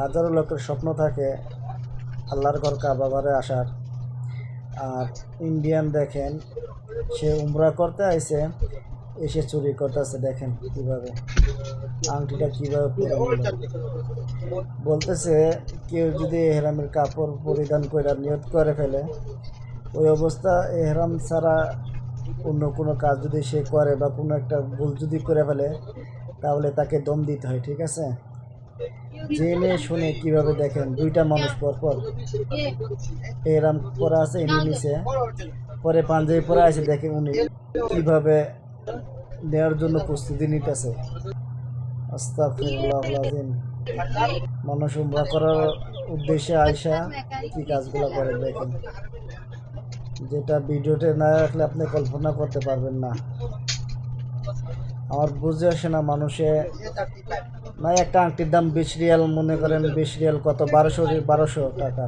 হাজারো লোকের স্বপ্ন থাকে আল্লাহর ঘর কাবাবারে আসার। আর ইন্ডিয়ান দেখেন, সে উমরা করতে আইসে এসে চুরি করতেছে, দেখেন কীভাবে। আংটিটা কীভাবে বলতেছে, কেউ যদি এহরামের কাপড় পরিধান করে নিয়ত করে ফেলে, ওই অবস্থা এহরাম ছাড়া অন্য কোনো কাজ যদি সে করে বা কোনো একটা ভুল যদি করে ফেলে, তাহলে তাকে দম দিতে হয়, ঠিক আছে? জেনে শুনে কীভাবে দেখেন? দুইটা মানুষ পরপর এরাম পরা আছে, ইনি নিচে। পরে পাঞ্জাবি পরে আছে, দেখে উনি কীভাবে নেওয়ার জন্য প্রস্তুতি নিতেছে। আস্তাগফিরুল্লাহ মানুষ উমরা করার উদ্দেশ্যে আয়সা কি কাজগুলো করে দেখেন। যেটা ভিডিওতে না রাখলে আপনি কল্পনা করতে পারবেন না। আমার বুঝে আসে না মানুষে। না একটা আংটির দাম বিশ রিয়াল, মনে করেন বিশ রিয়াল কত? বারোশো বারোশো টাকা।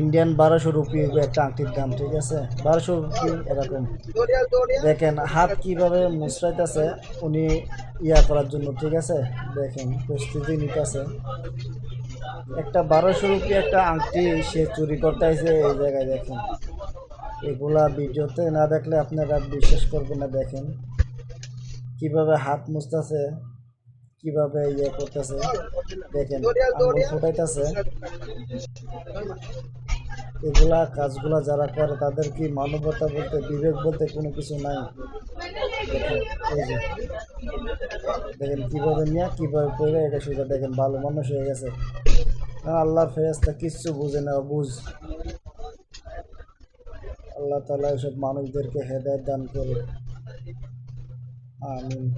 ইন্ডিয়ান বারোশো রুপি একটা আংটির দাম, ঠিক আছে? বারোশো রুপি এরকম। দেখেন, হাত কীভাবে মুচড়াইতেছে, উনি ইয়া করার জন্য, ঠিক আছে? দেখেন, প্রস্তুতি নিতেছে। একটা বারোশো রুপি একটা আংটি সে চুরি করতে আইছে এই জায়গায়, দেখেন। এগুলা ভিডিওতে না দেখলে আপনারা বিশ্বাস করবেন না, দেখেন। কীভাবে হাত মুছতেছে, কীভাবে ইয়ে করতেছে, দেখেন আঙুল ফুটাইতেছে। এগুলা কাজগুলা যারা করে, তাদের কি মানবতা বলতে, বিবেক বলতে কোনো কিছু নাই? দেখেন কীভাবে নিয়ে, কীভাবে করে, এটা সেটা দেখেন, ভালো মানুষ হয়ে গেছে। কারণ আল্লাহর ফেরেস্তা কিচ্ছু বুঝে না, বুঝ। আল্লাহ তালা এসব মানুষদেরকে হেদায়ত দান করে I mean,